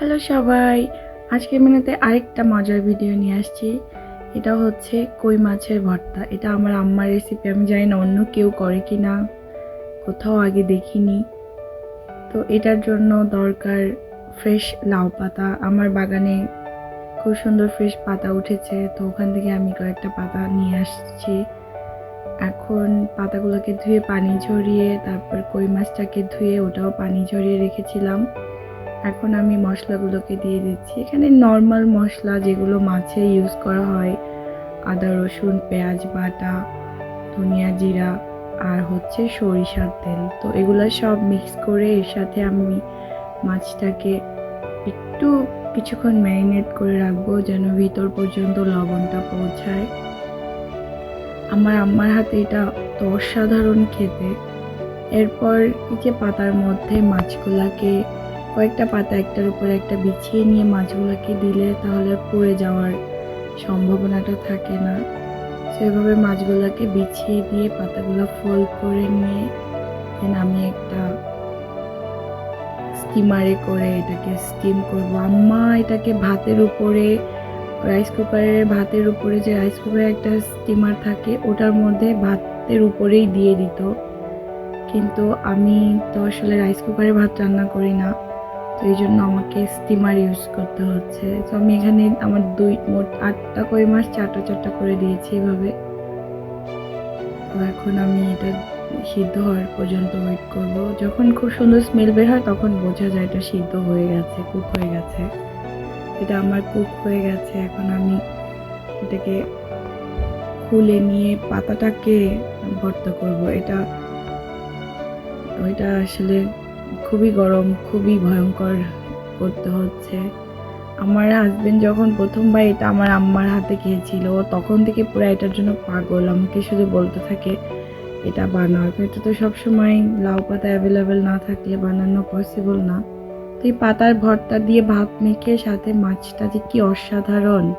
Hello সবাই, আজকে মিনিতে আরেকটা মজার ভিডিও নিয়ে আসছি। এটা হচ্ছে কই মাছের ভর্তা। এটা আমার আম্মার রেসিপি আমি জানি না অন্য কেউ করে কি না কোথাও আগে দেখিনি। তো এটার জন্য দরকার ফ্রেশ লাউ পাতা। আমার বাগানে খুব সুন্দর ফ্রেশ পাতা উঠেছে, তো ওখান থেকে আমি কয়েকটা পাতা নিয়ে আসছি। এখন পাতাগুলোকে ধুয়ে পানি ঝরিয়ে, তারপর কই মাছটাকে ধুয়ে ওটাও পানি ঝরিয়ে রেখেছিলাম। এখন আমি মশলাগুলোকে দিয়ে দিচ্ছি। এখানে নর্মাল মশলা যেগুলো মাছে ইউজ করা হয়, আদা, রসুন, পেঁয়াজ, বাটা, ধনিয়া জিরা আর হচ্ছে সরিষার তেল। তো এগুলো সব মিক্স করে এর সাথে আমি মাছটাকে একটু কিছুক্ষণ ম্যারিনেট করে রাখব যেন ভিতর পর্যন্ত লবণটা পৌঁছায়। আমার আম্মার হাতে এটা তো অসাধারণ খেতে। এরপর যে পাতার মধ্যে মাছগুলাকে কয়েকটা পাতা একটার উপরে একটা বিছিয়ে নিয়ে মাছগুলোকে দিলে তাহলে পড়ে যাওয়ার সম্ভাবনাটা থাকে না। সেভাবে মাছগুলোকে বিছিয়ে দিয়ে পাতাগুলো ফোল্ড করে নিয়ে দেন আমি একটা স্টিমারে করে এটাকে স্টিম করব। আম্মা, এটাকে ভাতের উপরে রাইস কুকারের ভাতের উপরে যে রাইস কুকারের একটা স্টিমার থাকে, ওটার মধ্যে ভাতের উপরেই দিয়ে দিত। কিন্তু আমি তো আসলে রাইস কুকারে ভাত রান্না করি না। তো এই জন্য আমাকে স্টিমার ইউজ করতে হচ্ছে। তো আমি এখানে আমার দুই, মোট আটটা কই মাছ চারটা চারটা করে দিয়েছি এভাবে। তো এখন আমি এটা সিদ্ধ হওয়ার পর্যন্ত ওয়েট করব। যখন খুব সুন্দর স্মেল বের হয়, তখন বোঝা যায় এটা সিদ্ধ হয়ে গেছে কুক হয়ে গেছে। এটা আমার কুক হয়ে গেছে। এখন আমি এটাকে খুলে নিয়ে পাতাটাকে ভর্তা করব। এটা, ওইটা আসলে খুবই গরম, খুবই ভয়ঙ্কর করতে হচ্ছে। আমার হাজবেন্ড যখন প্রথমবার এটা আমার আম্মার হাতে খেয়েছিল তখন থেকে পুরো এটার জন্য পাগল, আমাকে শুধু বলতে থাকে, এটা বানাও। এটা তো সবসময় লাউ পাতা অ্যাভেলেবেল না থাকলে বানানো পসিবল না। তো এই পাতার ভর্তা দিয়ে ভাত মেখে, সাথে মাছটা যে কি অসাধারণ!